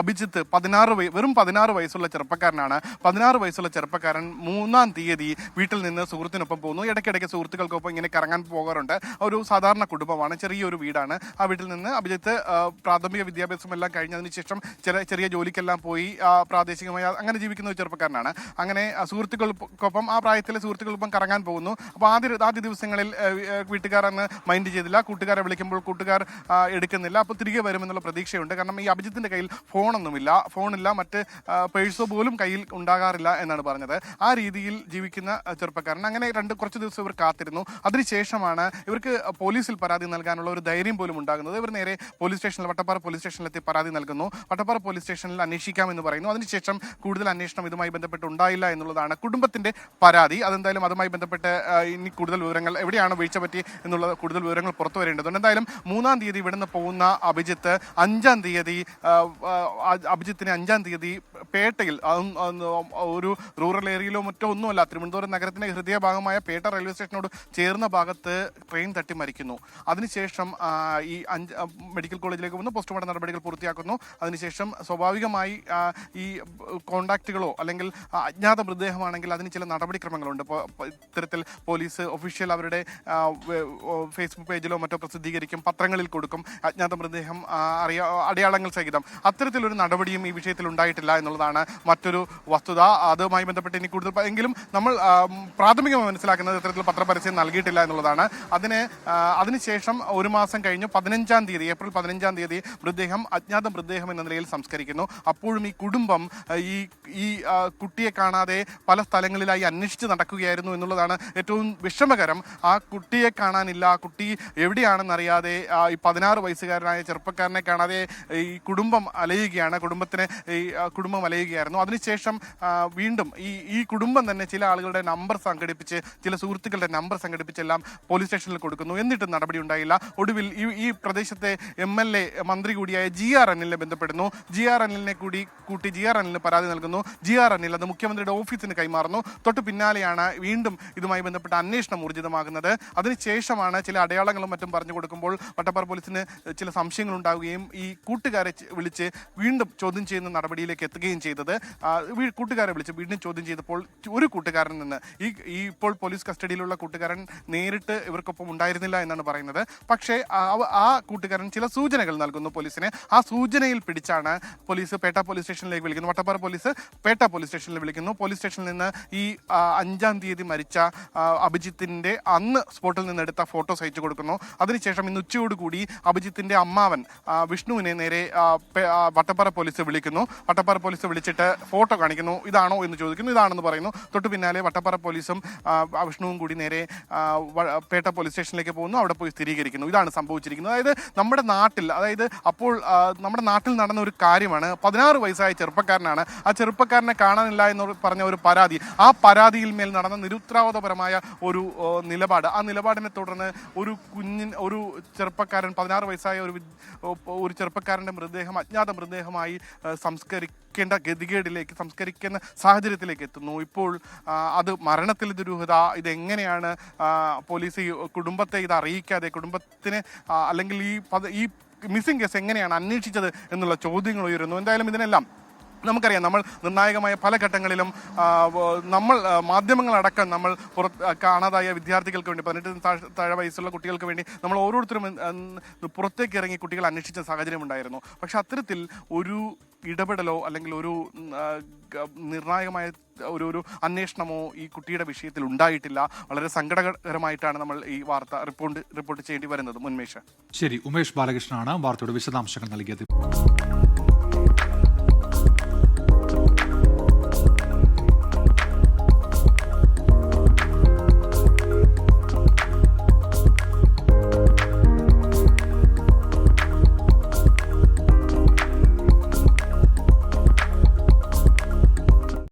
അഭിജിത്ത് പതിനാറ് വെറും പതിനാറ് വയസ്സുള്ള ചെറുപ്പക്കാരനാണ്. പതിനാറ് വയസ്സുള്ള ചെറുപ്പക്കാരൻ മൂന്നാം തീയതി വീട്ടിൽ നിന്ന് സുഹൃത്തിനൊപ്പം പോകുന്നു. ഇടയ്ക്കിടയ്ക്ക് സുഹൃത്തുക്കൾക്കൊപ്പം ഇങ്ങനെ കറങ്ങാൻ പോകാറുണ്ട്. ഒരു സാധാരണ കുടുംബമാണ്. ചെറിയൊരു വീടാണ്. ആ വീട്ടിൽ നിന്ന് അഭിജിത്ത് പ്രാഥമിക വിദ്യാഭ്യാസം എല്ലാം കഴിഞ്ഞതിന് ശേഷം ചെറിയ ചെറിയ ജോലിക്കെല്ലാം പോയി പ്രാദേശികമായി അങ്ങനെ ജീവിക്കുന്ന ഒരു ചെറുപ്പക്കാരനാണ്. അങ്ങനെ സുഹൃത്തുക്കൾക്കൊപ്പം ആ പ്രായത്തിലെ സുഹൃത്തുക്കൾക്കൊപ്പം കറങ്ങാൻ പോകുന്നു. അപ്പോൾ ആദ്യ ആദ്യ ദിവസങ്ങളിൽ വീട്ടുകാർ അന്ന് മൈൻഡ് ചെയ്തില്ല. കൂട്ടുകാരെ വിളിക്കുമ്പോൾ കൂട്ടുകാർ എടുക്കുന്നില്ല. അപ്പോൾ തിരികെ വരുമെന്നുള്ള പ്രതീക്ഷയുണ്ട്. കാരണം ഈ അഭിജിത്തിന്റെ കയ്യിൽ ഫോണൊന്നുമില്ല. ഫോണില്ല. മറ്റ് പേഴ്സോ പോലും കയ്യിൽ ഉണ്ടാകാറില്ല എന്നാണ് പറഞ്ഞത്. ആ രീതിയിൽ ജീവിക്കുന്ന ചെറുപ്പക്കാരൻ അങ്ങനെ രണ്ട് കുറച്ച് ദിവസം ഇവർ കാത്തിരുന്നു. അതിനുശേഷമാണ് ഇവർക്ക് പോലീസിൽ പരാതി നൽകാനുള്ള ഒരു ധൈര്യം പോലും ഉണ്ടാകുന്നത്. ഇവർ നേരെ പോലീസ് സ്റ്റേഷനിൽ വട്ടപ്പാറ പോലീസ് സ്റ്റേഷനിലെത്തി പരാതി നൽകുന്നു. വട്ടപ്പാറ പോലീസ് സ്റ്റേഷനിൽ അന്വേഷിക്കാമെന്ന് പറയുന്നു. അതിനുശേഷം കൂടുതൽ അന്വേഷണം ഇതുമായി ബന്ധപ്പെട്ട് ഉണ്ടായില്ല എന്നുള്ളതാണ് കുടുംബത്തിന്റെ പരാതി. അതെന്തായാലും അതുമായി ബന്ധപ്പെട്ട് ഇനി കൂടുതൽ വിവരങ്ങൾ എവിടെയാണ് വീഴ്ച പറ്റി എന്നുള്ള കൂടുതൽ വിവരങ്ങൾ പുറത്തു വരേണ്ടതുണ്ട്. എന്തായാലും മൂന്നാം തീയതി ഇവിടുന്ന് പോകുന്ന അഭിജിത്ത് അഞ്ചാം തീയതി അഭിജിത്തിനെ അഞ്ചാം തീയതി പേട്ടയിൽ ഒരു റൂറൽ ഏരിയയിലോ മറ്റോ ഒന്നുമല്ല തിരുവനന്തപുരം നഗരത്തിന്റെ ഹൃദയഭാഗമായ പേട്ട റെയിൽവേ സ്റ്റേഷനോട് ചേർന്ന ഭാഗത്ത് ട്രെയിൻ തട്ടി മരിക്കുന്നു. അതിനുശേഷം ഈ അഞ്ച് മെഡിക്കൽ കോളേജിലേക്ക് വന്ന് പോസ്റ്റ്മോർട്ടം നടപടികൾ പൂർത്തിയാക്കുന്നു. അതിനുശേഷം സ്വാഭാവികമായി ഈ കോണ്ടാക്റ്റുകളോ അല്ലെങ്കിൽ അജ്ഞാത മൃതദേഹമാണെങ്കിൽ അതിന് ചില നടപടിക്രമങ്ങളുണ്ട്. ഇത്തരത്തിൽ പോലീസ് ഒഫീഷ്യൽ അവരുടെ ഫേസ്ബുക്ക് പേജിലോ മറ്റോ പ്രസിദ്ധീകരിക്കും പത്രങ്ങളിൽ കൊടുക്കും. അജ്ഞാത മൃതദേഹം അറിയ അടയാളങ്ങൾ സഹിതം. അത്തരത്തിലൊരു നടപടിയും ഈ വിഷയത്തിൽ ഉണ്ടായിട്ടില്ല എന്നുള്ളതാണ് മറ്റൊരു വസ്തുത. അതുമായി ബന്ധപ്പെട്ട് ഇനി കൂടുതൽ എങ്കിലും നമ്മൾ പ്രാഥമികമായി മനസ്സിലാക്കുന്നത് ഇത്തരത്തിൽ പത്രപരസ്യം നൽകിയിട്ടില്ല എന്നുള്ളതാണ്. അതിന് അതിനുശേഷം ഒരു മാസം കഴിഞ്ഞു പതിനഞ്ചാം തീയതി ഏപ്രിൽ പതിനഞ്ചാം തീയതി മൃതദേഹം അജ്ഞാത മൃതദേഹം എന്ന നിലയിൽ സംസ്കരിക്കുന്നു. അപ്പോഴും ഈ കുടുംബം ഈ ഈ കുട്ടിയെ കാണാതെ പല സ്ഥലങ്ങളിലായി അന്വേഷിച്ച് നടക്കുകയായിരുന്നു എന്നുള്ളതാണ് ഏറ്റവും വിഷമകരം. ആ കുട്ടിയെ കാണാനില്ല ആ കുട്ടി എവിടെയാണെന്നറിയാതെ ഈ പതിനാറ് വയസ്സുകാരനായ ചെറുപ്പക്കാരനെ കാണാതെ ഈ കുടുംബം അലയുകയാണ് കുടുംബത്തിന് ഈ കുടുംബം അലയുകയായിരുന്നു അതിനുശേഷം വീണ്ടും ഈ ഈ കുടുംബം തന്നെ ചില ആളുകളുടെ നമ്പർ സംഘടിപ്പിച്ച് ചില സുഹൃത്തുക്കളുടെ നമ്പർ സംഘടിപ്പിച്ചെല്ലാം പോലീസ് സ്റ്റേഷനിൽ കൊടുക്കുന്നു. എന്നിട്ടും നടപടി ഉണ്ടായില്ല. ഒടുവിൽ ഈ ഈ പ്രദേശത്തെ എം എൽ എ മന്ത്രി കൂടിയായ ജി ആർ അനിലിനെ ബന്ധപ്പെടുന്നു. ജി ആർ അനിലിനെ കൂടി കൂട്ടി ജി ആർ അനിലിന് പരാതി നൽകുന്നു. ജി ആർ അനിൽ അത് മുഖ്യമന്ത്രിയുടെ ഓഫീസിന് കൈമാറുന്നു. തൊട്ട് പിന്നാലെയാണ് വീണ്ടും ഇതുമായി ബന്ധപ്പെട്ട അന്വേഷണം ഊർജിതമാകുന്നത്. അതിനുശേഷമാണ് ചില അടയാളങ്ങളും മറ്റും പറഞ്ഞു കൊടുക്കുമ്പോൾ വട്ടപ്പാറ പോലീസിന് ചില സംശയങ്ങൾ ഉണ്ടാവുകയും ഈ കൂട്ടുകാരെ വിളിച്ച് വീണ്ടും ചോദ്യം ചെയ്യുന്ന നടപടിയിലേക്ക് എത്തുകയും ചെയ്തത്. കൂട്ടുകാരെ വിളിച്ച് വീണ്ടും ചോദ്യം ചെയ്തപ്പോൾ ഒരു കൂട്ടുകാരൻ നിന്ന് ഈ ഈ ഇപ്പോൾ പോലീസ് കസ്റ്റഡിയിലുള്ള കൂട്ടുകാരൻ നേരിട്ട് ഇവർക്കൊപ്പം ഉണ്ടായിരുന്നില്ല എന്നാണ് പറയുന്നത്. പക്ഷേ ആ- കൂട്ടുകാരൻ ചില സൂചനകൾ നൽകുന്നു പോലീസിന്. ആ സൂചനയിൽ പിടിച്ചാണ് പോലീസ് പേട്ട പോലീസ് സ്റ്റേഷനിലേക്ക് വിളിക്കുന്നു. വട്ടപ്പാറ പോലീസ് പേട്ട പോലീസ് സ്റ്റേഷനിൽ വിളിക്കുന്നു. പോലീസ് സ്റ്റേഷനിൽ നിന്ന് ഈ അഞ്ചാം തീയതി മരിച്ച അഭിജിത്തിന്റെ അന്ന് സ്പോട്ടിൽ നിന്ന് എടുത്ത ഫോട്ടോസ് അയച്ചു കൊടുക്കുന്നു. അതിനുശേഷം ഇന്ന് ഉച്ചയോടുകൂടി അഭിജിത്തിന്റെ അമ്മാവൻ വിഷ്ണുവിനെ നേരെ വട്ടപ്പാറ പോലീസ് വിളിക്കുന്നു. വട്ടപ്പാറ പോലീസ് വിളിച്ചിട്ട് ഫോട്ടോ കാണിക്കുന്നു. ഇതാണോ എന്ന് ചോദിക്കുന്നു. ഇതാണെന്ന് പറയുന്നു. തൊട്ട് പിന്നാലെ വട്ടപ്പാറ പോലീസും വിഷ്ണുവും കൂടി നേരെ പേട്ട പോലീസ് സ്റ്റേഷനിലേക്ക് പോകുന്നു. അവിടെ പോയി സ്ഥിരീകരിക്കുന്നു. ഇതാണ് സംഭവിച്ചിരിക്കുന്നത്. അതായത് നമ്മുടെ നാട്ടിൽ അതായത് അപ്പോൾ നമ്മുടെ നാട്ടിൽ നടന്ന ഒരു കാര്യമാണ്. പതിനാറ് വയസ്സായ ചെറുപ്പക്കാരനാണ്. ആ ചെറുപ്പക്കാരനെ കാണാനില്ല എന്ന് പറഞ്ഞ ഒരു പരാതി ആ പരാതിയിൽ മേൽ നടന്ന നിരുത്തരവാദപരമായ ഒരു നിലപാട്. ആ നിലപാടിനെ തുടർന്ന് ഒരു കുഞ്ഞിൻ ഒരു ചെറുപ്പക്കാരൻ പതിനാറ് വയസ്സായ ഒരു ഒരു ചെറുപ്പക്കാരന്റെ മൃതദേഹം അജ്ഞാത മൃതദേഹമായി സംസ്കരിക്കേണ്ട ഗതികേടിലേക്ക് സംസ്കരിക്കുന്ന സാഹചര്യത്തിലേക്ക് എത്തുന്നു. ഇപ്പോൾ അത് മരണത്തിൽ ദുരൂഹത ഇതെങ്ങനെയാണ് പോലീസ് ഈ കുടുംബത്തെ ഇത് അറിയിക്കാതെ കുടുംബത്തിന് അല്ലെങ്കിൽ ഈ ഈ മിസ്സിംഗ് കേസ് എങ്ങനെയാണ് അന്വേഷിച്ചത് എന്നുള്ള ചോദ്യങ്ങൾ ഉയരുന്നു. എന്തായാലും ഇതിനെല്ലാം നമുക്കറിയാം നമ്മൾ നിർണായകമായ പല ഘട്ടങ്ങളിലും നമ്മൾ മാധ്യമങ്ങളടക്കം നമ്മൾ പുറത്ത് കാണാതായ വിദ്യാർത്ഥികൾക്ക് വേണ്ടി പതിനെട്ട് താഴെ വയസ്സുള്ള കുട്ടികൾക്ക് വേണ്ടി നമ്മൾ ഓരോരുത്തരും പുറത്തേക്ക് ഇറങ്ങി കുട്ടികൾ അന്വേഷിച്ച സാഹചര്യം ഉണ്ടായിരുന്നു. പക്ഷെ അത്തരത്തിൽ ഒരു ഇടപെടലോ അല്ലെങ്കിൽ ഒരു നിർണായകമായ ഒരു ഒരു അന്വേഷണമോ ഈ കുട്ടിയുടെ വിഷയത്തിൽ ഉണ്ടായിട്ടില്ല. വളരെ സങ്കടകരമായിട്ടാണ് നമ്മൾ ഈ വാർത്ത റിപ്പോർട്ട് റിപ്പോർട്ട് ചെയ്യേണ്ടി വരുന്നത്. ഉന്മേഷ് ശരി ഉമേഷ് ബാലകൃഷ്ണനാണ് വാർത്തയുടെ വിശദാംശങ്ങൾ നൽകിയത്.